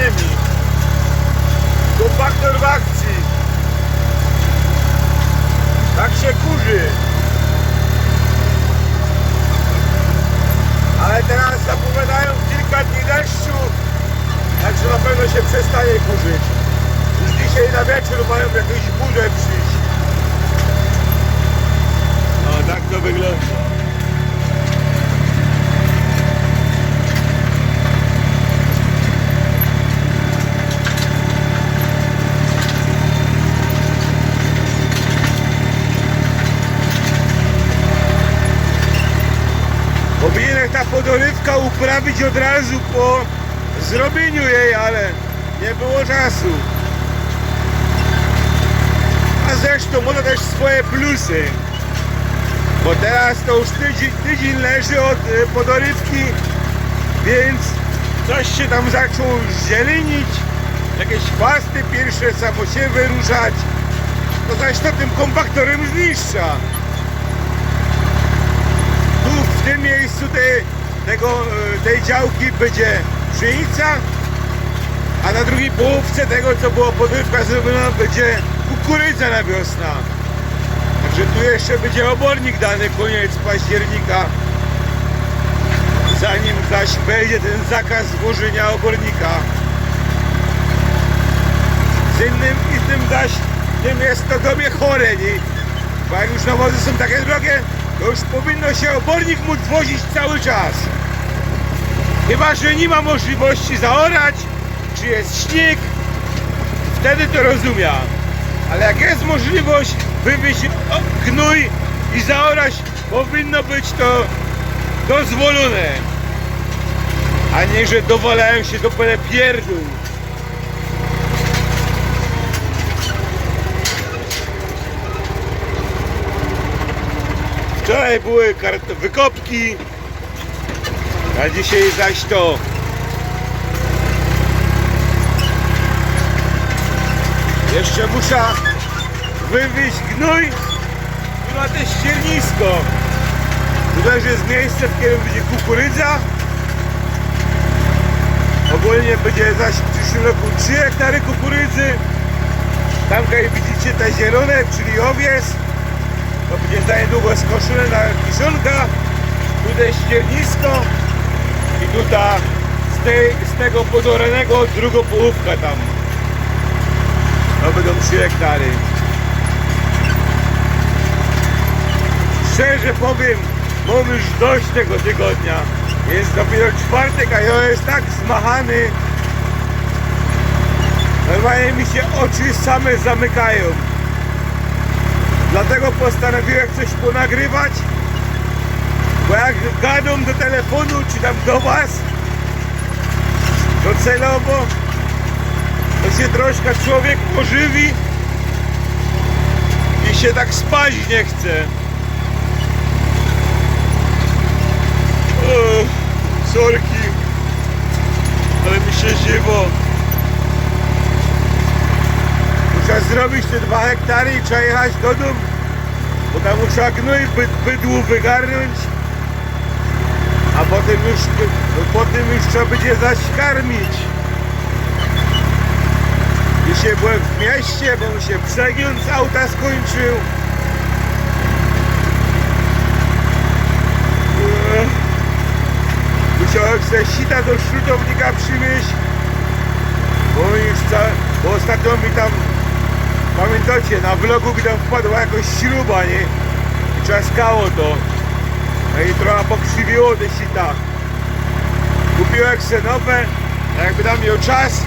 pożniwnymi. Kompaktor w akcji. Tak się kurzy. Ale teraz zapowiadają kilka dni deszczu, także na pewno się przestaje kurzyć. Już dzisiaj na wieczór mają jakieś burze przyjść. No tak to wygląda. Powinienem ta podorywka uprawić od razu po zrobieniu jej, ale nie było czasu. A zresztą ma też swoje plusy. Bo teraz to już tydzień, tydzień leży od y, podorywki, więc coś się tam zaczęło zielenić, jakieś chwasty pierwsze samo się wyruszać. To zaś to tym kompaktorem zniszcza. Tu w tym miejscu tej, tego, e, tej działki będzie pszenica, a na drugiej połówce tego, co było podrywka zrobiona, będzie kukurydza na wiosna. Także tu jeszcze będzie obornik dany koniec października, zanim zaś będzie ten zakaz włożenia obornika. Z innym, innym zaś tym jest to dobie chore, nie? Bo jak już nawozy są takie drogie, to już powinno się obornik móc wozić cały czas. Chyba, że nie ma możliwości zaorać, czy jest śnieg, wtedy to rozumiem. Ale jak jest możliwość wywieźć gnój i zaorać, powinno być to dozwolone. A nie, że dowalają się do pole pierdół. Wczoraj były wykopki, a dzisiaj zaś to. Jeszcze muszę wywieźć gnój i ma też ściernisko. Tu też jest miejsce, w którym będzie kukurydza. Ogólnie będzie zaś w przyszłym roku 3 hektary kukurydzy. Tam jak widzicie te zielone, czyli owies. To będzie za niedługo skoszone na kiszonka. Tutaj ściernisko i tutaj z, tej, z tego podoranego druga połówka tam. To będą 3 hektary. Szczerze powiem, mam już dość tego tygodnia. Jest dopiero czwartek, a ja jest tak zmachany. Normalnie mi się oczy same zamykają. Dlatego postanowiłem coś ponagrywać. Bo jak gadą do telefonu, czy tam do was, to celowo, to się troszkę człowiek pożywi i się tak spać nie chce. Sorki, ale mi się żywo. Muszę zrobić te dwa hektary i trzeba jechać do domu, bo tam muszę gnój byd, bydłu wygarnąć, a potem już, potem już trzeba będzie zaś karmić. Dzisiaj byłem w mieście, bo mi się przegląd z auta skończył. Musiałem sobie sita do śrutownika przywieźć, bo już ca... bo ostatnio mi tam Pamiętacie, na vlogu gdy tam wpadła jakaś śruba, nie? I trzaskało to. No i trochę pokrzywiło te sita. Kupiłem se a jakby tam miał czas,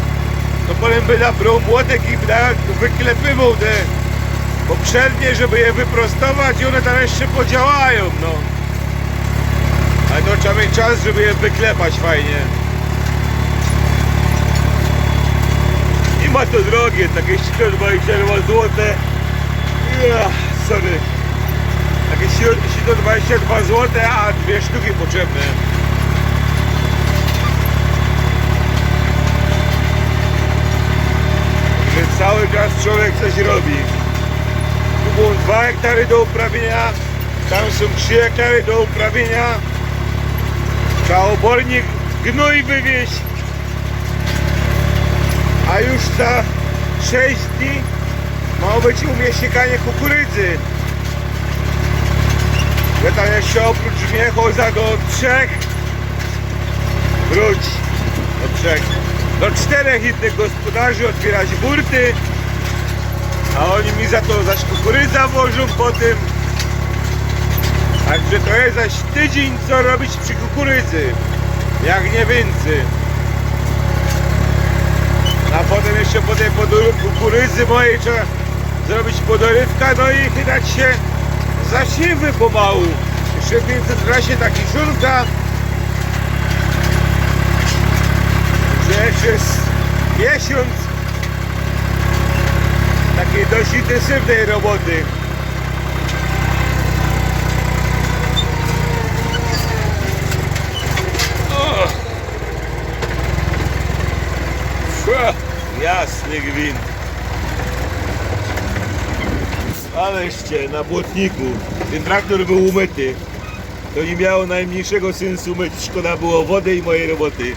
to potem by nabrał młotek i wyklepywał te poprzednie, żeby je wyprostować i one tam jeszcze podziałają, no. Ale to trzeba mieć czas, żeby je wyklepać fajnie. To drogie, takie 122 zł. Ja, sorry. Takie 122 zł, a dwie sztuki potrzebne. Że cały czas człowiek coś robi. Tu było 2 hektary do uprawienia, tam są 3 hektary do uprawienia. Trzeba obornik gnój wywieźć. A już za 6 dni ma być u mnie siekanie kukurydzy. Tam jeszcze oprócz Miechoza do trzech wróć. Do trzech. Do czterech innych gospodarzy otwierać burty a oni mi za to zaś kukurydza włożą po tym także to jest zaś tydzień co robić przy kukurydzy. Jak nie więcej potem jeszcze po tej kukurydzy mojej trzeba zrobić podorywka no i chydać się zasiewy pomału jeszcze w międzyczasie taki żurka że przez miesiąc takiej dość intensywnej roboty. O! Fua, Jasny gwint. Aleście na błotniku. Ten traktor był umyty. To nie miało najmniejszego sensu myć. Szkoda było wody i mojej roboty.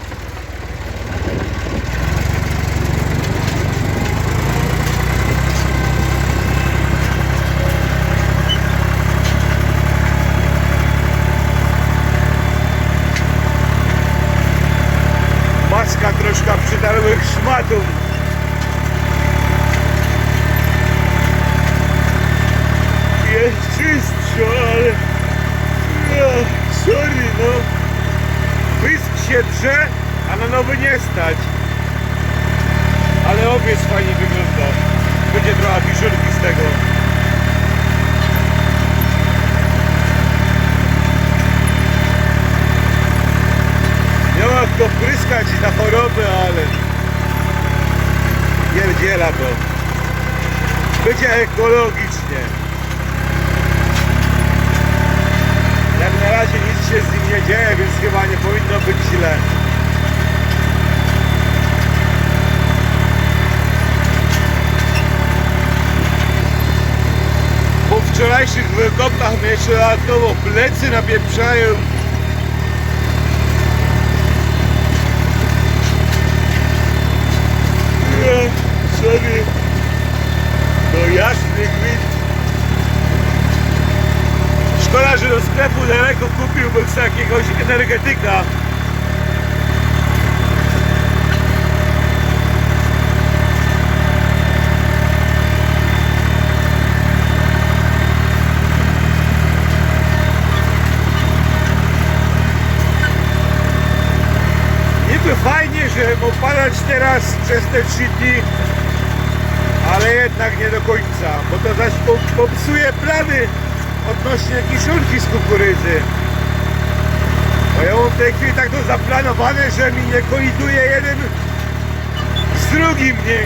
Maska troszkę przydarłych szmatów. Jest ale... No, sorry, no. Pysk się drze, a na nowy nie stać. Ale owiec fajnie wygląda. Będzie trochę piszurki z tego. Nie ma kto pryskać na choroby, ale pierdziela to. Będzie ekologicznie. Jak na razie nic się z nim nie dzieje, więc chyba nie powinno być źle. Po wczorajszych wykopach mnie jeszcze dodatkowo plecy napieprzają. Nie, sorry. To jasny gwint. Szkoda, że do sklepu daleko kupiłbym sobie jakiegoś energetyka. Niby fajnie, że ma padać teraz przez te trzy dni, ale jednak nie do końca, bo to zaś po- popsuje plany odnośnie kiszonki z kukurydzy. Bo ja mam w tej chwili tak to zaplanowane, że mi nie koliduje jeden z drugim, nie?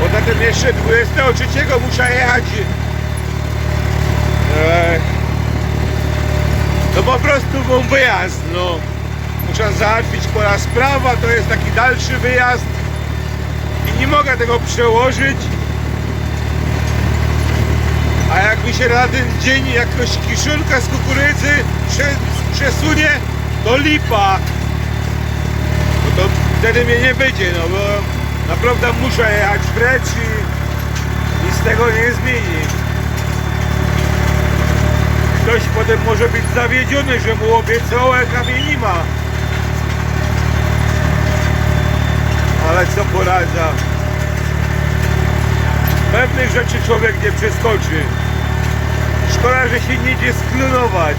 Poza tym jeszcze 23 muszę jechać. E, to po prostu mam wyjazd, no. Muszę załatwić pora sprawa, to jest taki dalszy wyjazd i nie mogę tego przełożyć. A jak mi się na ten dzień jakoś kiszonka z kukurydzy prze- przesunie, to lipa. Bo to wtedy mnie nie będzie, no bo naprawdę muszę jechać precz i nic tego nie zmieni. Ktoś potem może być zawiedziony, że mu obiecałem, a mnie nie ma. Ale co poradza? Pewnych rzeczy człowiek nie przeskoczy. Szkoda, że się nie idzie sklonować.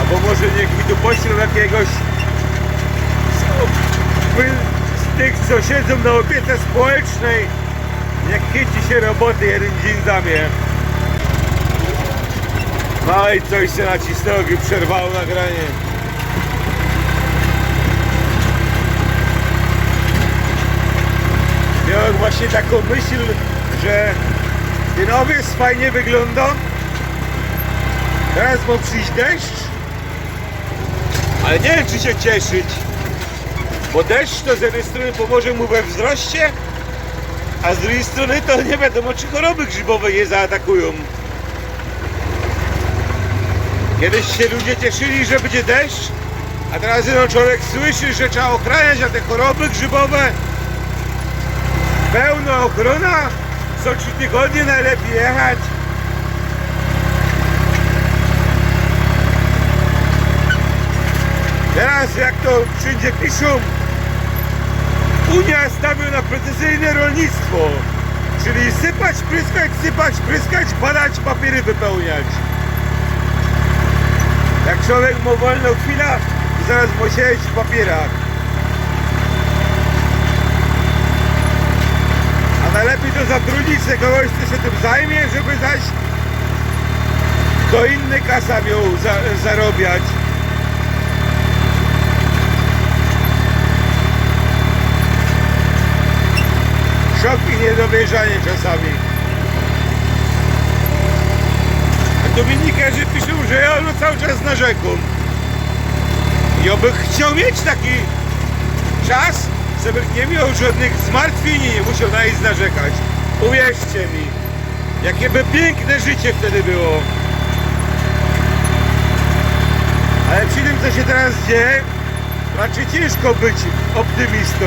Albo może niech mi tu poślą jakiegoś z, tych, co siedzą na opiece społecznej. Niech chyci się roboty jeden dzień za mnie. No i coś się nacisnęło i przerwało nagranie. Miałem właśnie taką myśl, że ten owiec fajnie wygląda. Teraz ma przyjść deszcz. Ale nie wiem czy się cieszyć. Bo deszcz to z jednej strony pomoże mu we wzroście, a z drugiej strony to nie wiadomo czy choroby grzybowe je zaatakują. Kiedyś się ludzie cieszyli, że będzie deszcz, a teraz no, człowiek słyszy, że trzeba ochraniać na te choroby grzybowe. Pełna ochrona, co trzy tygodnie najlepiej jechać. Teraz jak to wszędzie piszą, Unia stawią na precyzyjne rolnictwo, czyli sypać, pryskać, sypać, pryskać, badać, papiery wypełniać. Jak człowiek ma wolną chwilę, zaraz ma siedzieć w papierach. A najlepiej to zatrudnić sobie kogoś, kto się tym zajmie, żeby zaś kto inny kasa miał za, zarobiać. Szok i niedowierzanie czasami. A Dominikerzy piszą, że ja no cały czas narzekam. Ja bym chciał mieć taki czas, żeby nie miał żadnych zmartwień i nie musiał na nic narzekać. Uwierzcie mi, jakie by piękne życie wtedy było. Ale przy tym, co się teraz dzieje, raczej ciężko być optymistą.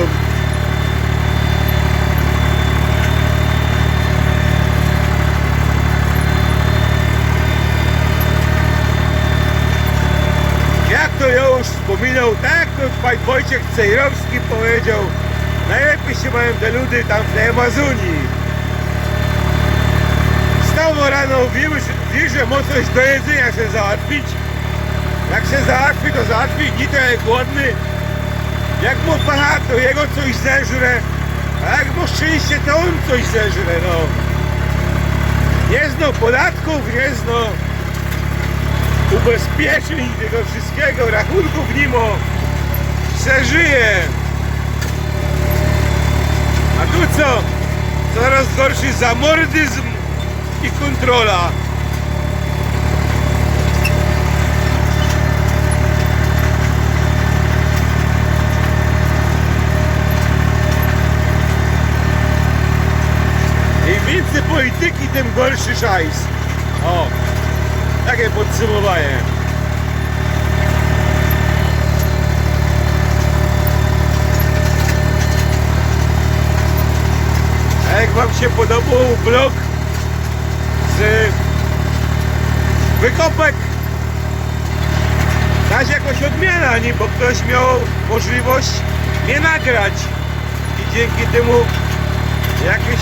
Jak to ja już wspominał, tak jak pan Wojciech Cejrowski powiedział, najlepiej się mają te ludy tam w tej Amazonii. Wstał rano, wiemy, że, ma coś do jedzenia się załatwić. Jak się załatwi, to załatwi, jak głodny. Jak mu pacha, to jego coś zeżre. A jak mu szczęście, to on coś zeżre, no. Nie zno podatków, nie zno ubezpieczeń tego wszystkiego, rachunków nie ma. Se żyje. A tu co? Coraz gorszy zamordyzm i kontrola. Im więcej polityki, tym gorszy szajs. O, takie podsumowanie. A jak Wam się podobał blog z wykopek, dać jakoś odmiana, nie? bo ktoś miał możliwość mnie nagrać i dzięki temu jakieś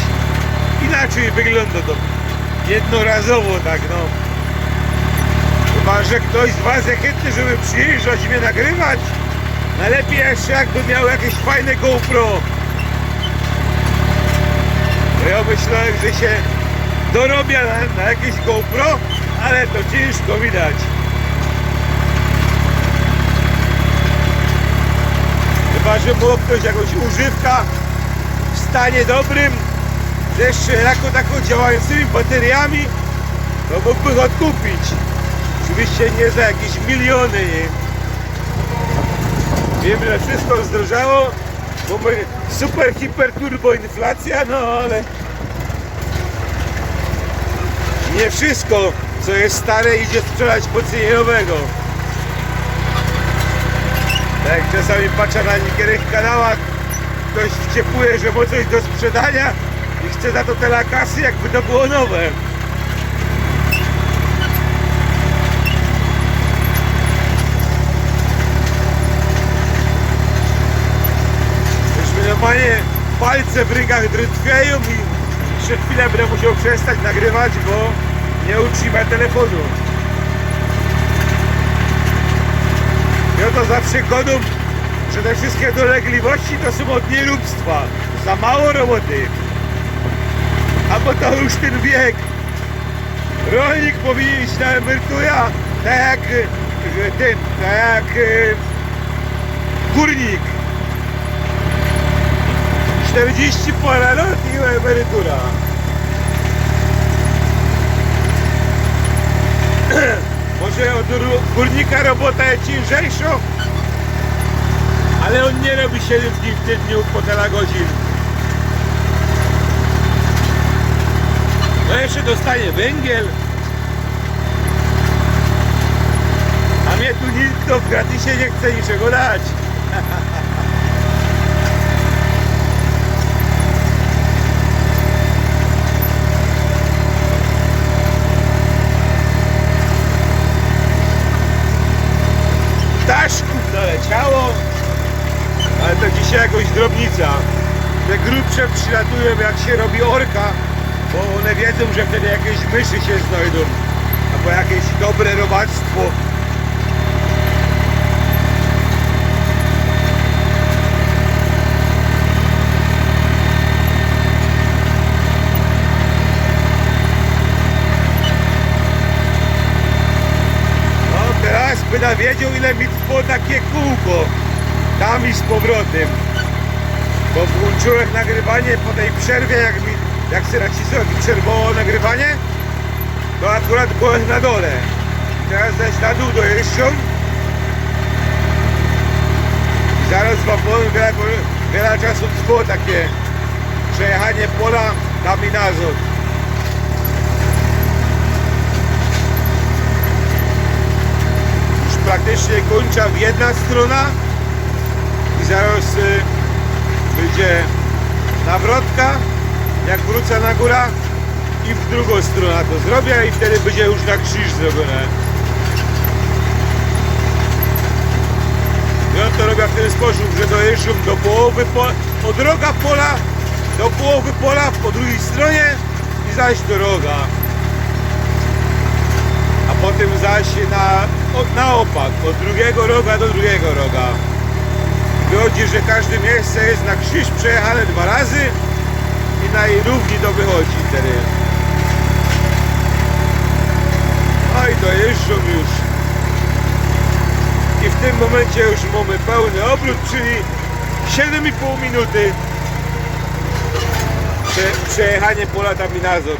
inaczej wygląda to jednorazowo tak no. Chyba, że ktoś z Was jest chętny, żeby przyjeżdżać i mnie nagrywać. Najlepiej jeszcze jakby miał jakieś fajne GoPro. Ja myślałem, że się dorobia na, na jakieś GoPro, ale to ciężko widać. Chyba, że było ktoś jakąś używka w stanie dobrym, jeszcze jako taką działającymi bateriami, to mógłby go odkupić. Oczywiście nie za jakieś miliony. Nie? Wiem, że wszystko zdrożało, bo my super, hiper, turbo inflacja, no ale nie wszystko, co jest stare idzie sprzedać po cenie nowego. Tak czasami patrzę na niektórych kanałach, ktoś wciepuje, że ma coś do sprzedania i chce za to tyle kasy, jakby to było nowe. Już mi normalnie palce w rękach drętwieją i jeszcze chwilę będę musiał przestać nagrywać, bo nie utrzyma telefonu. Ja to zawsze godą, że te wszystkie dolegliwości to są od nieróbstwa. Za mało roboty. Albo to już ten wiek. Rolnik powinien iść na emeryturę, tak jak ten, tak jak e, górnik. 40 parę lat i emerytura. Może od górnika robota jest ciężejsza, ale on nie robi 7 dni w tygodniu po tyle godzin. No jeszcze dostanie węgiel. tu nikt w gratisie nie chce niczego dać. Ptaszków naleciało, ale to dzisiaj jakoś drobnica. Te grubsze przylatują jak się robi orka, bo one wiedzą, że wtedy jakieś myszy się znajdą, albo jakieś dobre robactwo. No teraz by wiedział ile mi trwało takie kółko. Tam i z powrotem. Bo włączyłem nagrywanie po tej przerwie, jak mi, jak się nacisnąłem, przerwało nagrywanie, to akurat byłem na dole. Teraz zaś na dół dojeżdżą. I zaraz wam powiem, wiele, wiele czasu trwało takie przejechanie pola tam i nazad. Już praktycznie kończa jedna strona i zaraz y, będzie nawrotka, jak wrócę na górę i w drugą stronę to zrobię i wtedy będzie już na krzyż zrobione. I on to robię w ten sposób, że dojeżdżam do połowy pola, od pola do połowy pola po drugiej stronie i zaś do. A potem zaś na, od, na opak, od drugiego roga do drugiego roga. Wychodzi, że każde miejsce jest na krzyż przejechane dwa razy i na jej równi to wychodzi wtedy. No i dojeżdżą już. I w tym momencie już mamy pełny obrót, czyli 7,5 minuty prze, przejechanie pola Taminazot.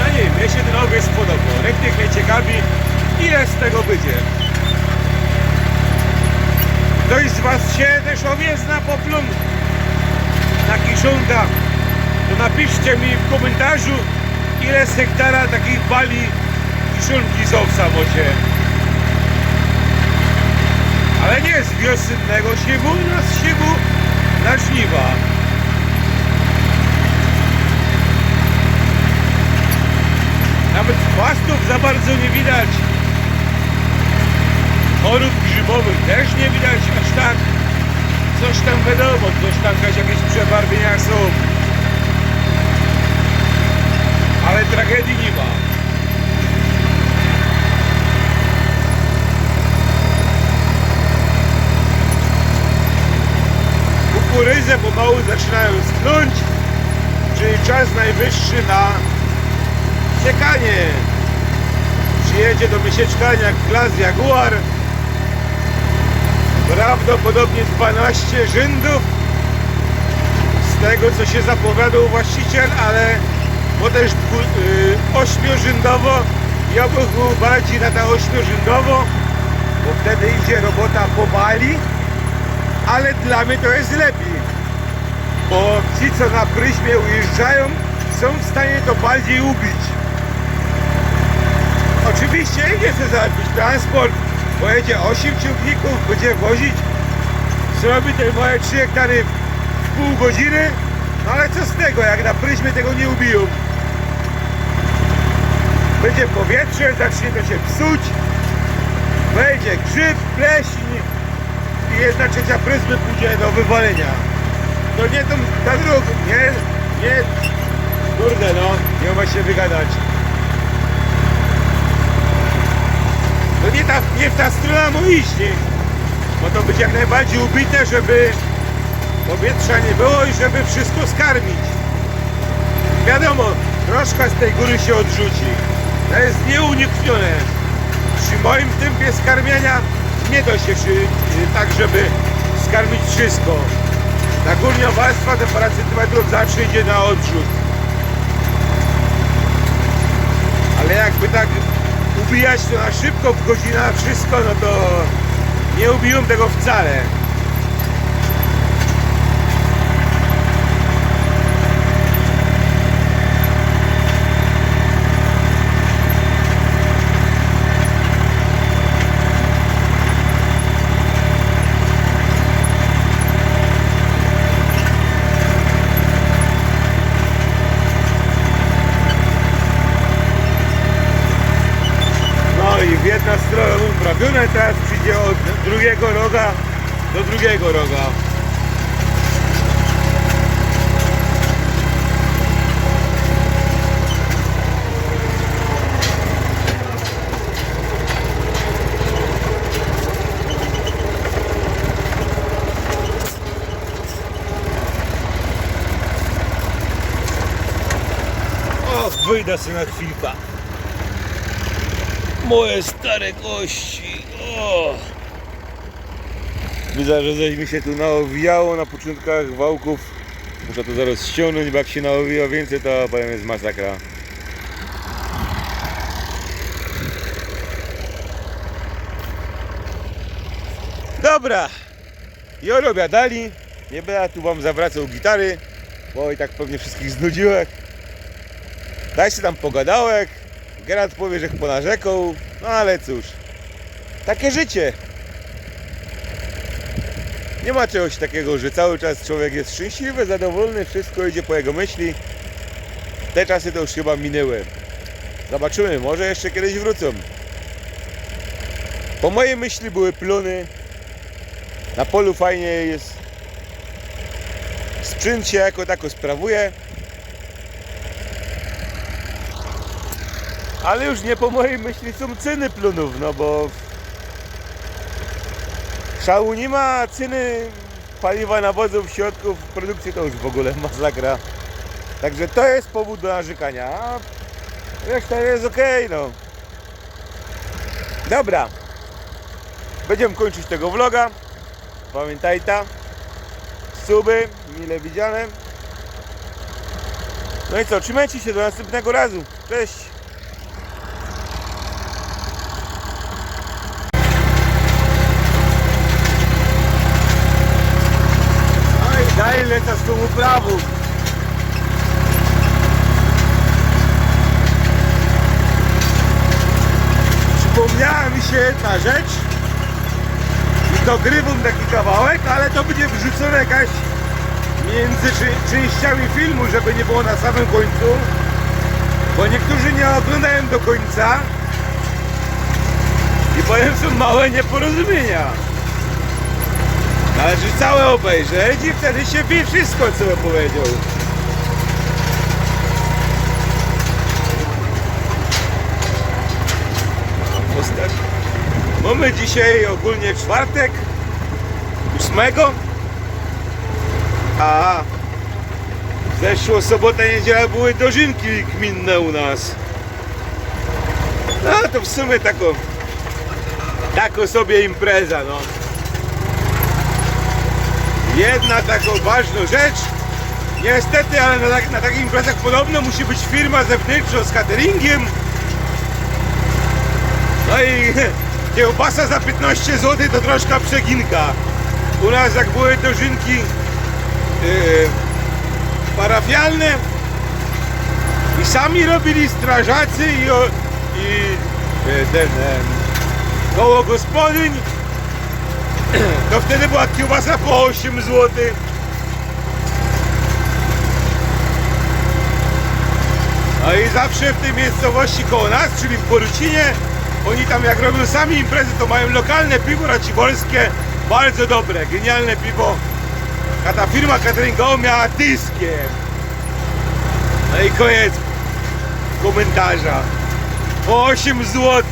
A nie, mnie się ten obieg spodobał. Rektyk mnie ciekawi, ile z tego będzie. Ktoś z Was owiec na poplum, na kiszonkach, to napiszcie mi w komentarzu, ile z hektara takich bali kiszonki są w samocie. Ale nie z wiosennego siewu, na z siewu na żniwa. Nawet chwastów za bardzo nie widać. Chorób grzybowych też nie widać aż tak. Coś tam wiadomo, coś tam jakieś przebarwienia są. Ale tragedii nie ma. Kukurydzę pomału zaczynają schnąć, czyli czas najwyższy na siekanie. Przyjedzie do miesieczkania klas Jaguar. Prawdopodobnie 12 rzędów. Z tego co się zapowiadał właściciel, ale bo też y, ośmiorzędowo. Ja bym był bardziej na ta ośmiorzędowo, bo wtedy idzie robota po bali, ale dla mnie to jest lepiej, bo ci co na pryzmie ujeżdżają są w stanie to bardziej ubić. Oczywiście nie chcę załatwić transport, pojedzie 8 ciągników, będzie wozić, zrobi te moje 3 hektary w pół godziny, no ale co z tego, jak na pryzmie tego nie ubiją. Będzie powietrze, zacznie to się psuć, wejdzie grzyb, pleśń i jedna trzecia pryzmy pójdzie do wywalenia. To nie tą, ta druga, nie, nie, kurde no, nie ma się wygadać. To nie ta, nie w ta strona mu iść, nie? Bo to być jak najbardziej ubite, żeby powietrza nie było i żeby wszystko skarmić. Wiadomo, troszkę z tej góry się odrzuci. To jest nieuniknione. Przy moim tempie skarmiania nie da się przy, tak, żeby skarmić wszystko. Ta górnia warstwa te parę centymetrów zawsze idzie na odrzut. Ale jakby tak ubijać to na szybko, w godzinach, wszystko, no to nie ubiłem tego wcale. No i w jedna strona uprawione, teraz przyjdzie od drugiego roga do drugiego roga. O, wyjdę sobie na chwilkę. Moje stare kości. Widzę, że coś mi się tu naowijało na początkach wałków. Muszę to zaraz ściągnąć, bo jak się naowija więcej, to powiem jest masakra. Dobra. I obiadali. Nie będę tu wam zawracał gitary, bo i tak pewnie wszystkich znudziłem. Dajcie tam pogadałek. Gerard powie, że ponarzekał, no ale cóż, takie życie. Nie ma czegoś takiego, że cały czas człowiek jest szczęśliwy, zadowolony, wszystko idzie po jego myśli. Te czasy to już chyba minęły. Zobaczymy, może jeszcze kiedyś wrócą. Po mojej myśli były plony. Na polu fajnie jest. Sprzęt się jako tako sprawuje. Ale już nie po mojej myśli są ceny plonów, no bo szału nie ma ceny paliwa nawozów, środków produkcji to już w ogóle masakra. Także to jest powód do narzekania, reszta jest ok, no. Dobra. Będziemy kończyć tego vloga. Pamiętajcie. Suby, mile widziane. No i co, trzymajcie się do następnego razu. Cześć. No lecę z tą uprawą. Przypomniała mi się jedna rzecz i dogrywam taki kawałek, ale to będzie wrzucone jakaś między częściami filmu, żeby nie było na samym końcu, bo niektórzy nie oglądają do końca i powiem są małe nieporozumienia. Należy całe obejrzeć i wtedy się wie wszystko, co powiedział. Mamy dzisiaj ogólnie czwartek, ósmego, a zeszło sobota, niedziela były dożynki gminne u nas. No to w sumie taką, taką sobie impreza, no. Jedna taką ważną rzecz. Niestety, ale na, tak, na takich imprezach podobno musi być firma zewnętrzna z cateringiem. No i kiełbasa za 15 zł to troszkę przeginka. U nas jak były dożynki yy, parafialne i sami robili strażacy i, o, i yy, ten koło gospodyń to wtedy była kiełbasa po 8 zł. No i zawsze w tej miejscowości koło nas, czyli w Borucinie, oni tam jak robią sami imprezy, to mają lokalne piwo racibolskie, bardzo dobre, genialne piwo. A ta firma cateringowa miała dyskiem. No i koniec komentarza. Po 8 zł.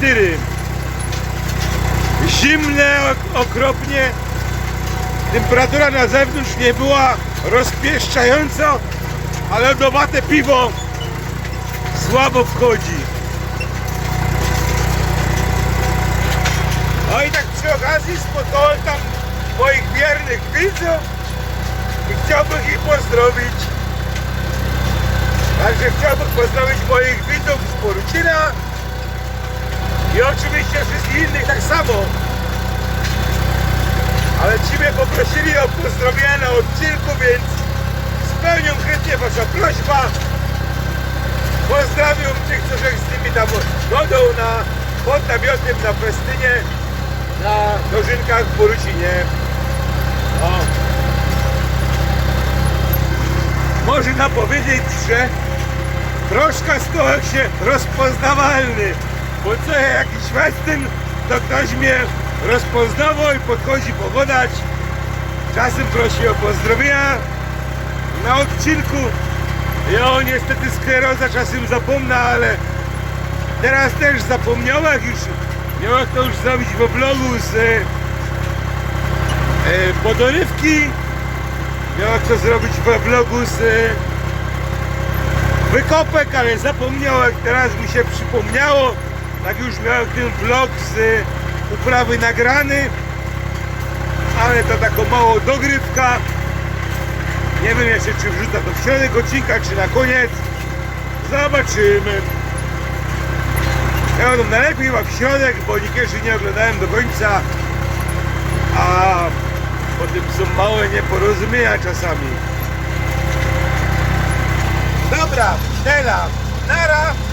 04 zimne ok- okropnie. Temperatura na zewnątrz nie była rozpieszczająca, ale lodowate piwo słabo wchodzi. No i tak przy okazji spotkałem tam moich wiernych widzów i chciałbym ich pozdrowić. Także chciałbym pozdrowić moich widzów z Porucina i oczywiście wszystkich innych tak samo. Ale ci mnie poprosili o pozdrowienia na odcinku, więc spełnię chętnie wasza prośba. Pozdrawiam tych, żeś z nimi tam godą na, pod namiotem na festynie na dożynkach w Borucinie. O. Można powiedzieć, że troszkę stałem się rozpoznawalny, bo co ja jakiś festyn, to ktoś mnie rozpoznawał i podchodzi pogodać. Czasem prosi o pozdrowienia na odcinku. Ja niestety skleroza czasem zapomnę, ale teraz też zapomniałem już. Miałem to już zrobić w blogu z e, e, podorywki. Miałem to zrobić w blogu z e, wykopek, ale zapomniałem. Teraz mi się przypomniało. Tak już miałem ten vlog z e, uprawy nagrany. Ale to taką małą dogrywka. Nie wiem jeszcze czy wrzucę to w środek odcinka, czy na koniec. Zobaczymy. Ja to najlepiej chyba w środek, bo niekierzy nie oglądałem do końca. A potem są małe nieporozumienia czasami. Dobra, Stella, nara.